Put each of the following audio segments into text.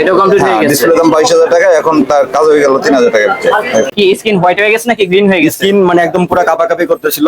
এটাও কমপ্লিট হয়ে গেছে। ডিসপ্লে দাম বাইশ হাজার টাকা এখন তার কাজ হয়ে গেল তিন হাজার টাকা। কি স্ক্রিন হোয়াইট হয়ে গেছে নাকি গ্রিন হয়ে গেছে? স্কিন মানে একদম পুরো কাপাকাপি করতেছিল।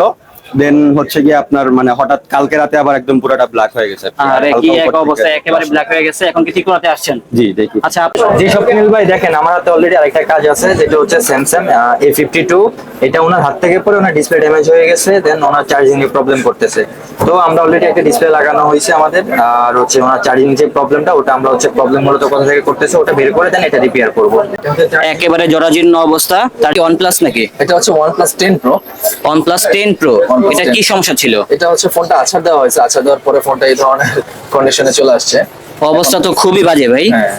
দেন হচ্ছে গিয়ে আপনার মানে হঠাৎ কালকে রাতে আবার একদম পুরোটা ব্ল্যাক হয়ে গেছে। আরে কি এক অবস্থা একেবারে ব্ল্যাক হয়ে গেছে এখন কি ঠিক করাতে আসছেন? জি দেখি। আচ্ছা আপ- জি শপিনুল ভাই দেখেন আমার হাতে অলরেডি আরেকটা কাজ আছে যেটা হচ্ছে স্যামসাং এ ফিফটি টু এটা ওনার হাত থেকে পরে ওনার ডিসপ্লে ড্যামেজ হয়ে গেছে দেন ওনার চার্জিং এ প্রবলেম করতেছে। তো আমরা অলরেডি একটা ডিসপ্লে লাগানো হয়েছে আমাদের আর হচ্ছে ওনার চার্জিং যে প্রবলেমটা ওটা আমরা হচ্ছে প্রবলেম মূলত কোথা থেকে করতেছে ওটা বের করে দেন এটা রিপেয়ার করব। একেবারে জরাজীর্ণ অবস্থা তার ওয়ান প্লাস নাকি? এটা হচ্ছে OnePlus 10 Pro OnePlus ten pro OnePlus এটা 10 কি সমস্যা ছিল? এটা হচ্ছে ফোনটা আছাড় দেওয়া হয়েছে। আছাড় দেওয়ার পরে ফোনটা এই ধরনের কন্ডিশনে চলে আসছে। অবস্থা তো খুবই বাজে ভাই। হ্যাঁ।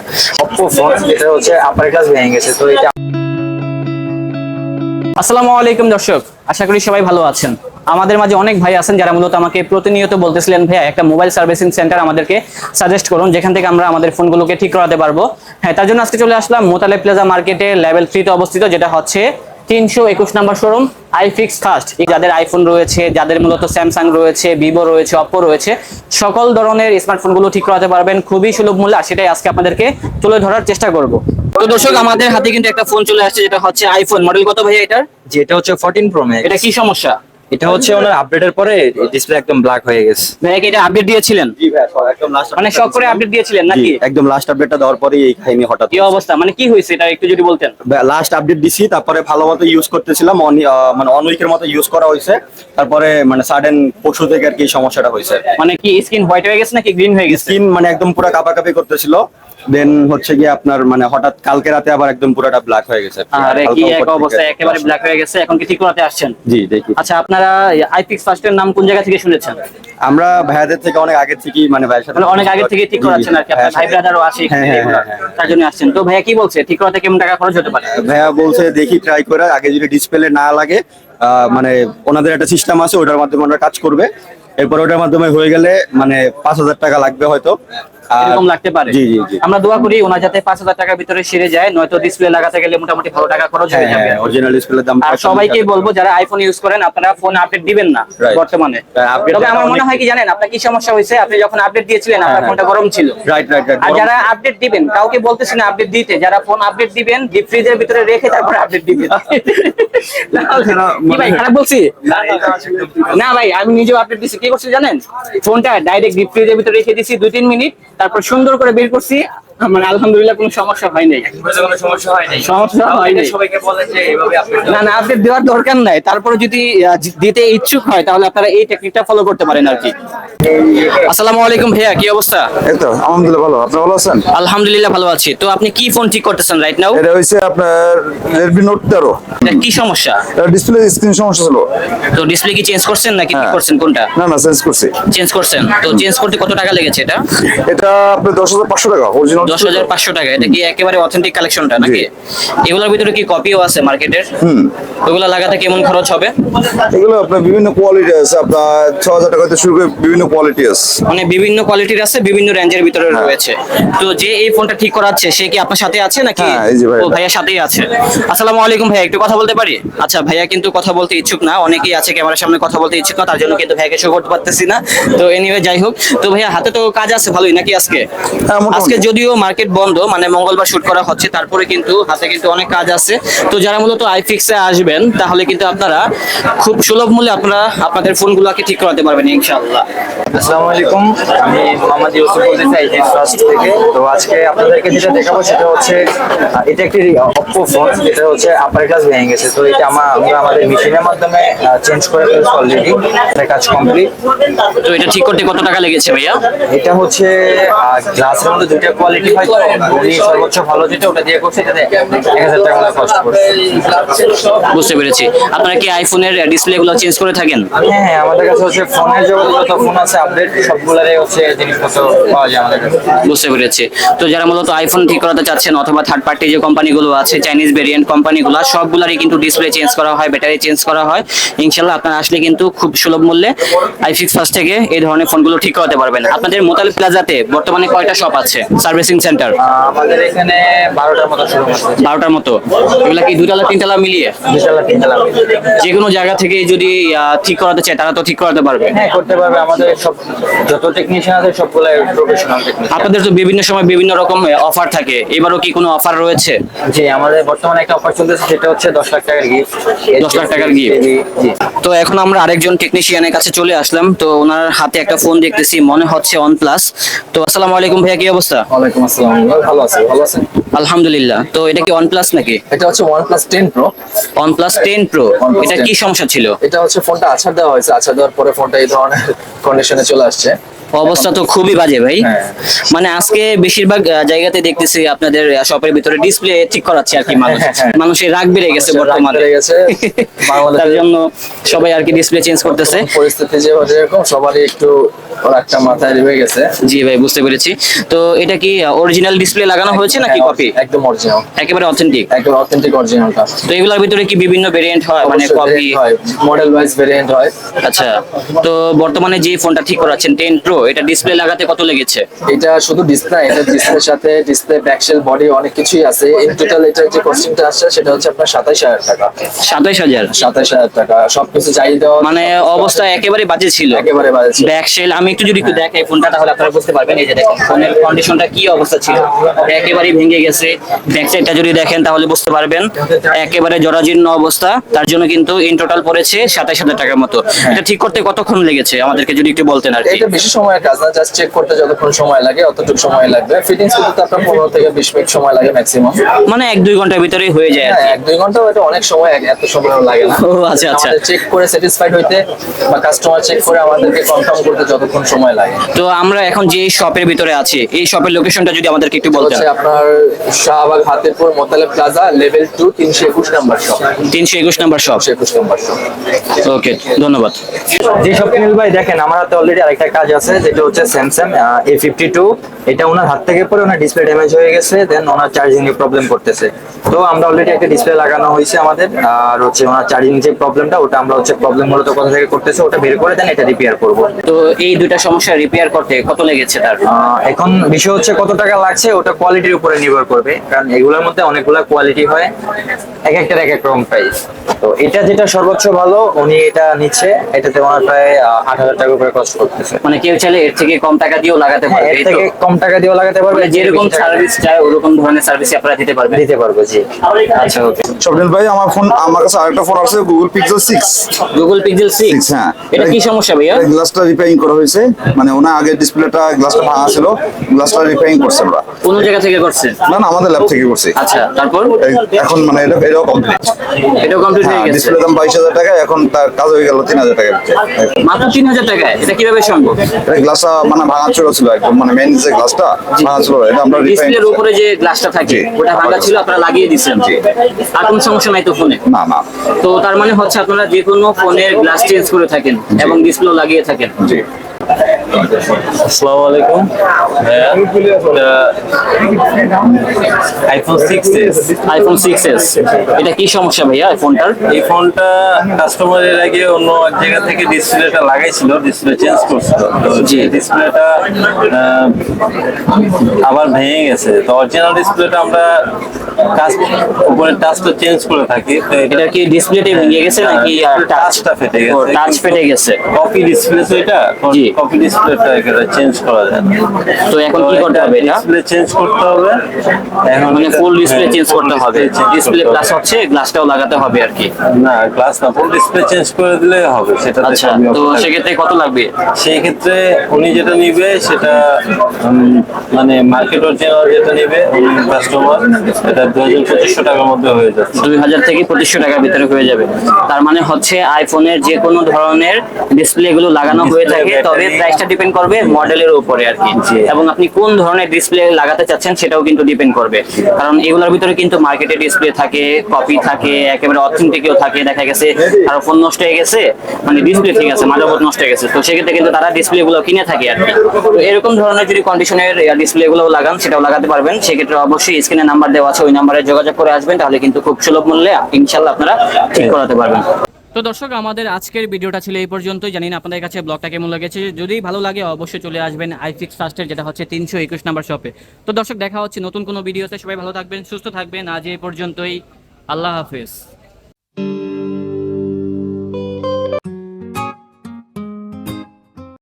ফোন এটা হচ্ছে আপার ক্লাস ভেঙে গেছে তো এটা আসসালামু আলাইকুম দর্শক আশা করি সবাই ভালো আছেন। আমাদের মাঝে অনেক ভাই আছেন যারা মূলত আমাকে প্রতিনিয়ত বলতেছিলেন ভাইয়া একটা মোবাইল সার্ভিসিং সেন্টার আমাদেরকে সাজেস্ট করুন যেখান থেকে আমরা আমাদের ফোনগুলোকে ঠিক করাতে পারব। হ্যাঁ তার জন্য আজকে চলে আসলাম মোতালে প্লাজা মার্কেটে লেভেল থ্রিতে অবস্থিত যেটা হচ্ছে তিনশো একুশ নাম্বার শোরুম আইফিক্স ফার্স্ট যাদের আইফোন রয়েছে যাদের মূলত স্যামসাং রয়েছে ভিভো রয়েছে অপো রয়েছে সকল ধরনের স্মার্টফোনগুলো ঠিক করাতে পারবেন। খুবই সুলভ মূল্য আর সেটাই আজকে আপনাদেরকে তুলে ধরার চেষ্টা করব। তো দর্শক আমাদের হাতে কিন্তু একটা ফোন চলে আসছে যেটা হচ্ছে আইফোন মডেল কত ভাইয়া এটার? যেটা হচ্ছে ফোরটিন প্রো ম্যাক্স এটা কি সমস্যা? এটা হচ্ছে ওনার আপডেটের পরে ডিসপ্লে একদম ব্ল্যাক হয়ে গেছে। ভাইয়া কি এটা আপডেট দিয়েছিলেন? জি ভাই একদম লাস্ট মানে শখ করে আপডেট দিয়েছিলেন নাকি? একদম লাস্ট আপডেটটা দেওয়ার পরেই এই কাহিনী হঠাৎ কি অবস্থা? মানে কি হয়েছে? এটা একটু যদি বলতেন। লাস্ট আপডেট দিছি তারপরে ভালো মতো ইউজ করতেছিলাম মানে অন উইকের মতো ইউজ করা হয়েছে। তারপরে মানে সাডেন পশু থেকে আর কি সমস্যাটা হয়েছে। মানে কি স্কিন হোয়াইট হয়ে গেছে নাকি গ্রিন হয়ে গেছে? স্কিন মানে একদম পুরো কাপাকাপি করতেছিল। দেন হচ্ছে গিয়ে আপনার মানে হঠাৎ কালকে রাতে আবার একদম পুরোটা ব্ল্যাক হয়ে গেছে। আরে কি এক। অবস্থা একেবারে ব্ল্যাক হয়ে গেছে এখন কি ঠিক করাতে আসছেন? জি দেখি। আচ্ছা আপনারা আইপিক্স ফার্স্টের নাম কোন জায়গা থেকে শুনেছেন? আমরা ভাইয়াদের থেকে অনেক আগে থেকেই মানে ভাইয়ের সাথে মানে অনেক আগে থেকে ঠিক করাচ্ছেন আর কি আপনার ভাই ব্রাদারও আসে হ্যাঁ, হ্যাঁ। হ্যাঁ। তার জন্য আসছেন। তো ভাইয়া কি বলছে ঠিক করাতে কেমন টাকা খরচ হতে পারে? ভাইয়া বলছে দেখি ট্রাই করে আগে যদি ডিসপ্লে না লাগে মানে ওনাদের একটা সিস্টেম আছে ওটার মাধ্যমে ওনারা কাজ করবে। এরপর ওটার মাধ্যমে হয়ে গেলে মানে পাঁচ হাজার টাকা লাগবে হয়তো। এরকম লাগতে পারে। জি জি জি। আমরা দোয়া করি ওনার যাতে পাঁচ হাজার টাকার ভিতরে সেরে যায় নয়তো ডিসপ্লে লাগাতে গেলে মোটামুটি ভালো টাকা খরচ হয়ে যাবে অরিজিনাল ডিসপ্লের দাম আর সবাইকে বলব যারা আইফোন ইউজ করেন আপনারা ফোন আপডেট দিবেন না বর্তমানে। হ্যাঁ, তবে আমার মনে হয় কি জানেন আপনার কি সমস্যা হয়েছে? আপনি যখন আপডেট দিয়েছিলেন আপনার ফোনটা গরম ছিল। রাইট রাইট রাইট আর যারা আপডেট দিবেন কাউকে বলতেছি না আপডেট দিতে। যারা ফোন আপডেট দিবেন ডিপ ফ্রিজের ভিতরে রেখে তারপরে আপডেট দিবেন। কি ভাই খারাপ বলছি? না ভাই আমি নিজেও আপডেট দিছি। করছি জানেন? ফোনটা ডাইরেক্ট ডিপ ফ্রিজের ভিতরে রেখে দিছি, দুই, তিন মিনিট। তারপর সুন্দর করে বের করছি। মানে আলহামদুলিল্লাহ কোনো সমস্যা হয় নাই। সমস্যা হয় নাই। না না আপডেট দেওয়ার দরকার নাই। তারপরে যদি দিতে ইচ্ছুক হয় তাহলে আপনারা এই টেকনিকটা ফলো করতে পারেন আর কি। আসসালামু আলাইকুম ভাইয়া কি অবস্থা? এই তো আলহামদুলিল্লাহ ভালো। আপনি ভালো আছেন? আলহামদুলিল্লাহ ভালো আছি। তো আপনি কি ফোন ঠিক করতেছেন রাইট নাও এটা হয়েছে আপনার নোট তেরো। এটা কি সমস্যা? ডিসপ্লে স্ক্রিন সমস্যা ছিল। তো ডিসপ্লে কি চেঞ্জ করছেন নাকি ঠিক হ্যাঁ। করছেন কোনটা? না না চেঞ্জ করছি। চেঞ্জ করছেন। তো চেঞ্জ করতে কত টাকা লেগেছে এটা? এটা আপনার দশ হাজার পাঁচশো টাকা অরিজিনাল দশ হাজার পাঁচশো টাকা। এটা কি একেবারে অথেন্টিক কালেকশনটা নাকি? এগুলোর ভিতরে কি কপিও আছে মার্কেটের হুম। ওগুলো লাগাতে কেমন খরচ হবে? এগুলো আপনার বিভিন্ন কোয়ালিটি আছে। আপনার ছ হাজার টাকা থেকে শুরু করে বিভিন্ন কোয়ালিটি আছে। মানে বিভিন্ন কোয়ালিটির আছে বিভিন্ন রেঞ্জের ভিতরে হ্যাঁ। রয়েছে। তো যে এই ফোনটা ঠিক করাচ্ছে সে কি আপনার সাথে আছে নাকি? হ্যাঁ। ও ভাইয়ার সাথেই আছে। আসসালামু আলাইকুম ভাইয়া একটু কথা বলতে পারি? আচ্ছা ভাইয়া কিন্তু কথা বলতে ইচ্ছুক না। অনেকেই আছে ক্যামেরার সামনে কথা বলতে ইচ্ছুক না তার জন্য কিন্তু ভাইয়াকে শো করতে পারতেছি না। তো এনিওয়ে যাই হোক। তো ভাইয়া হাতে তো কাজ আছে ভালোই নাকি আজকে? হ্যাঁ, আজকে যদিও মার্কেট বন্ধ মানে মঙ্গলবার শুট করা হচ্ছে তারপরে কিন্তু হাতে কিন্তু অনেক কাজ আছে। তো যারা মূলত আইফিক্সে আসবেন তাহলে কিন্তু আপনারা খুব সুলভ মূল্যে আপনারা আপনাদের ফোনগুলোকে ঠিক করাতে পারবেন ইনশাআল্লাহ। আসসালামু আলাইকুম আমি মোহাম্মদ ইউসুফ বলতেছি আইটি ফার্স্ট থেকে। তো আজকে আপনাদেরকে যেটা দেখাবো সেটা হচ্ছে এটা একটি ফোন যেটা হচ্ছে আপার ক্লাস ভেঙে গেছে। তো এটা আমরা আমাদের মেশিনের মাধ্যমে চেঞ্জ করে ফেলছি অলরেডি এটা কাজ কমপ্লিট তো এটা ঠিক করতে কত টাকা লেগেছে ভাইয়া? এটা হচ্ছে গ্লাসের মধ্যে দুইটা কোয়ালিটি তো উনি সর্বোচ্চ ভালো যেটা ওটা দিয়ে করছে এটাতে এক হাজার টাকা কষ্ট করছে বুঝতে পেরেছি। আপনারা কি আইফোনের ডিসপ্লে গুলো চেঞ্জ করে থাকেন? হ্যাঁ হ্যাঁ আমাদের কাছে হচ্ছে ফোনের যত ফোন আছে আপডেট সবগুলোরই হচ্ছে জিনিসপত্র পাওয়া যায় আমাদের কাছে। বুঝতে পেরেছি। তো যারা মূলত আইফোন ঠিক করাতে চাচ্ছেন অথবা থার্ড পার্টি যে কোম্পানিগুলো আছে চাইনিজ ভেরিয়েন্ট কোম্পানিগুলো সবগুলারই কিন্তু ডিসপ্লে চেঞ্জ করা হয় ব্যাটারি চেঞ্জ করা হয়। ইনশাল্লাহ আপনারা আসলে কিন্তু খুব সুলভ মূল্যে আইফিক্স ফার্স্ট থেকে এই ধরনের ফোনগুলো ঠিক করাতে পারবেন। আপনাদের মোতাল প্লাজাতে বর্তমানে কয়টা শপ আছে? সার্ভিসিং সার্ভিসিং সেন্টার আমাদের এখানে বারোটার মতো শোরুম আছে। বারোটার মতো। এগুলা কি মিলিয়ে? যে কোনো জায়গা থেকে যদি ঠিক করাতে চায় তারা তো ঠিক করাতে পারবে। হ্যাঁ করতে পারবে। আমাদের সব যত টেকনিশিয়ান আছে সবগুলো প্রফেশনাল টেকনিশিয়ান আপনাদের তো বিভিন্ন সময় বিভিন্ন রকম অফার থাকে। এবারও কি কোনো অফার রয়েছে? জি আমাদের বর্তমানে একটা অফার চলতেছে সেটা হচ্ছে দশ লাখ টাকার গিফট 10 লাখ টাকার। জি। তো এখন আমরা আরেকজন টেকনিশিয়ানের কাছে চলে আসলাম। তো ওনার হাতে একটা ফোন দেখতেছি মনে হচ্ছে ওয়ান প্লাস তো আসসালামু আলাইকুম ভাইয়া কি অবস্থা? ওয়ালাইকুম আসসালাম ভালো আছি ভালো আছেন? আলহামদুলিল্লাহ। তো এটা কি ওয়ান নাকি? এটা হচ্ছে OnePlus ten pro OnePlus ten pro OnePlus এটা কি সমস্যা ছিল? এটা হচ্ছে ফোনটা আছাড় দেওয়া হয়েছে। আছাড় দেওয়ার পরে ফোনটা এই ধরনের কন্ডিশনে চলে আসছে। অবস্থা তো খুবই বাজে ভাই। হ্যাঁ। মানে আজকে বেশিরভাগ জায়গাতে দেখতেছি আপনাদের শপের ভিতরে ডিসপ্লে ঠিক করাচ্ছে আর কি মানুষ। হ্যাঁ, হ্যাঁ। মানুষের রাগ বেড়ে গেছে বর্তমানে। তার জন্য সবাই আর কি ডিসপ্লে চেঞ্জ করতেছে। পরিস্থিতি যে যেরকম সবারই একটু মাথায় গেছে। জি ভাই বুঝতে পেরেছি। তো এটা কি অরিজিনাল ডিসপ্লে লাগানো হয়েছে নাকি হ্যাঁ, কপি একদম অরিজিনাল একেবারে অথেন্টিক একদম অথেন্টিক অরিজিনালটা তো এগুলোর ভিতরে কি বিভিন্ন ভেরিয়েন্ট হয়? মানে কপি হয়। মডেল ওয়াইজ ভেরিয়েন্ট হয়। আচ্ছা তো বর্তমানে যে ফোনটা ঠিক করাচ্ছেন টেন প্রো এটা ডিসপ্লে লাগাতে কত লেগেছে? এটা শুধু ডিসপ্লে এটা ডিসপ্লের সাথে ডিসপ্লে ব্যাকশেল বডি অনেক কিছুই আছে। ইন টোটাল এটার যে কস্টিংটা আসছে সেটা হচ্ছে আপনার সাতাইশ হাজার টাকা। সাতাইশ হাজার? সাতাইশ হাজার টাকা। সবকিছু মানে অবস্থা একেবারে বাজে ছিল। একেবারে বাজে ছিল। ব্যাক সেল আমি একটু যদি একটু দেখাই ফোনটা তাহলে আপনারা বুঝতে পারবেন। এই যে দেখেন ফোনের কন্ডিশনটা কি অবস্থা ছিল। একেবারে ভেঙে গেছে। ব্যাক সাইডটা যদি দেখেন তাহলে বুঝতে পারবেন একেবারে জরাজীর্ণ অবস্থা। তার জন্য কিন্তু ইন টোটাল পড়েছে সাতাইশ হাজার টাকার মতো। এটা ঠিক করতে কতক্ষণ লেগেছে? আমাদেরকে যদি একটু বলতেন আর কি। এটা বেশি সময়ের কাজ না জাস্ট চেক করতে যতক্ষণ সময় লাগে অতটুকু সময় লাগবে। ফিটিংস করতে আপনার পনেরো থেকে বিশ মিনিট সময় লাগে ম্যাক্সিমাম মানে এক দুই ঘণ্টার ভিতরেই হয়ে যায় হ্যাঁ এক দুই ঘণ্টা এটা অনেক সময় এত সময় লাগে না। ও, আচ্ছা, আচ্ছা। চেক করে স্যাটিসফাইড হইতে বা কাস্টমার চেক করে আমাদেরকে কনফার্ম করতে যতক্ষণ সময় লাগে। তো আমরা এখন যে শপের ভিতরে আছি এই শপের লোকেশনটা যদি আমাদেরকে একটু বলতেন। হচ্ছে আপনার Shahbag Hatirpur Motaleb plaza level two তিনশো একুশ নাম্বার শপ তিনশো একুশ নাম্বার শপ একুশ নাম্বার শপ ওকে ধন্যবাদ। যে সব কিনিল ভাই দেখেন আমার হাতে অলরেডি আরেকটা কাজ আছে যেটা হচ্ছে স্যামসাং এ ফিফটি টু এটা ওনার হাত থেকে পরে ওনার ডিসপ্লে ড্যামেজ হয়ে গেছে দেন ওনার চার্জিং এ প্রবলেম করতেছে। তো আমরা অলরেডি একটা ডিসপ্লে লাগানো হয়েছে আমাদের আর হচ্ছে ওনার চার্জিং যে প্রবলেমটা ওটা আমরা হচ্ছে প্রবলেম মূলত কোথা থেকে করতেছে ওটা বের করে দেন এটা রিপেয়ার করব। তো এই দুইটা সমস্যা রিপেয়ার করতে কত লেগেছে তার? আহ, এখন বিষয় হচ্ছে কত টাকা লাগছে ওটা কোয়ালিটির উপরে নির্ভর করবে। কারণ এগুলোর মধ্যে অনেকগুলো কোয়ালিটি হয় এক একটার এক এক রকম প্রাইস তো এটা যেটা সর্বোচ্চ ভালো উনি এটা নিচ্ছে এটাতে ওনার প্রায় আট হাজার টাকা উপরে কস্ট করতেছে। মানে কেউ চাইলে এর থেকে কম টাকা দিয়েও লাগাতে হ্যাঁ, পারবে এর থেকে কম টাকা দিয়েও লাগাতে পারবে মানে যেরকম সার্ভিস চায় ওরকম ধরনের সার্ভিস আপনারা দিতে পারবেন। দিতে পারব জি। আচ্ছা ওকে। স্বপ্নিল ভাই আমার ফোন আমার কাছে আরেকটা ফোন আছে Google Pixel six Google Pixel six হ্যাঁ। এটা কি সমস্যা ভাইয়া? গ্লাসটা রিপেয়ারিং করা হয়েছে। মানে ওনা আগের ডিসপ্লেটা গ্লাসটা ভাঙা ছিল গ্লাসটা রিপেয়ারিং করছে আমরা। কোন জায়গা থেকে করছেন না না আমাদের ল্যাব থেকে করছি। আচ্ছা তারপর? এখন মানে এটা এটাও কমপ্লিট এটাও কমপ্লিট হয়ে গেছে। ডিসপ্লে দাম বাইশ হাজার টাকা এখন তার কাজ হয়ে গেল তিন হাজার টাকা মাত্র তিন হাজার টাকায়? এটা কীভাবে সম্ভব? এটা গ্লাসটা মানে ভাঙা ছিল ছিল একদম মানে মেন যে গ্লাসটা ভাঙা ছিল। এটা আমরা ডিসপ্লের উপরে যে গ্লাসটা থাকে ওটা ভাঙা ছিল আপনারা লাগিয়ে দিচ্ছেন আর কোনো সমস্যা নাই তো ফোনে না না। তো তার মানে হচ্ছে আপনারা যে কোনো ফোনের গ্লাস চেঞ্জ করে থাকেন এবং ডিসপ্লে লাগিয়ে থাকেন। জি। আসসালামু আলাইকুম। IPhone six S iPhone six S এটা কি সমস্যা ভাইয়া এই ফোনটার? এই ফোনটা কাস্টমারের আগে অন্য এক জায়গা থেকে ডিসপ্লেটা লাগাইছিল ডিসপ্লে চেঞ্জ করছিল। তো যে ডিসপ্লেটা আবার ভেঙে গেছে। তো অরিজিনাল ডিসপ্লেটা আমরা কাজ উপরে টাচটা চেঞ্জ করে থাকি। তো এটা কি ডিসপ্লেতে ভেঙে গেছে নাকি টাচটা ফেটে গেছে। টাচ ফেটে গেছে। কপি ডিসপ্লে তো এটা কপি ডিসপ্লেটা এটা চেঞ্জ করা যায় তো এখন কি করতে হবে এটা? ডিসপ্লে চেঞ্জ করতে হবে। এখন মানে ফুল ডিসপ্লে হ্যাঁ, চেঞ্জ করতে হবে। ডিসপ্লে প্লাস হচ্ছে গ্লাসটাও লাগাতে হবে আর কি। না গ্লাস না ফুল ডিসপ্লে চেঞ্জ করে দিলে হবে সেটা আচ্ছা তো সেক্ষেত্রে কত লাগবে? সেই ক্ষেত্রে উনি যেটা নিবে সেটা মানে মার্কেট অরিজিনাল যেটা নিবে উনি কাস্টমার এটা দু হাজার পঁচিশশো টাকার মধ্যে যাচ্ছে। দুই হাজার থেকে পঁচিশশো টাকার ভিতরে হয়ে যাবে। তার মানে হচ্ছে আইফোনের যে কোনো ধরনের ডিসপ্লে গুলো লাগানো হয়ে থাকে তবে প্রাইসটা ডিপেন্ড করবে মডেলের উপরে আর কি। এবং আপনি কোন ধরনের ডিসপ্লে লাগাতে চাচ্ছেন সেটাও কিন্তু ডিপেন্ড করবে। কারণ এগুলোর ভিতরে কিন্তু মার্কেটে ডিসপ্লে থাকে কপি থাকে একেবারে অথেন্টিকও থাকে দেখা গেছে কারও ফোন নষ্ট হয়ে গেছে মানে ডিসপ্লে ঠিক আছে মাদারবোর্ড নষ্ট হয়ে গেছে। তো সেক্ষেত্রে কিন্তু তারা ডিসপ্লে গুলো কিনে থাকে আর কি। তো এরকম ধরনের যদি কন্ডিশনের ডিসপ্লে গুলো লাগান সেটাও লাগাতে পারবেন। সেক্ষেত্রে অবশ্যই স্ক্রিনে নাম্বার দেওয়া আছে ওই নাম্বারে যোগাযোগ করে আসবেন তাহলে কিন্তু খুব সুলভ মূল্যে ইনশাল্লাহ আপনারা ঠিক করাতে পারবেন। তো দর্শক আমাদের আজকের ভিডিওটা ছিল এই পর্যন্তই। জানি না আপনাদের কাছে ব্লগটা কেমন লেগেছে। যদি ভালো লাগে অবশ্যই চলে আসবেন আইফিক্স ফার্স্টের যেটা হচ্ছে তিনশো একুশ নাম্বার শপে। তো দর্শক দেখা হচ্ছে নতুন কোনো ভিডিওতে। সবাই ভালো থাকবেন সুস্থ থাকবেন। আজ এই পর্যন্তই। আল্লাহ হাফেজ।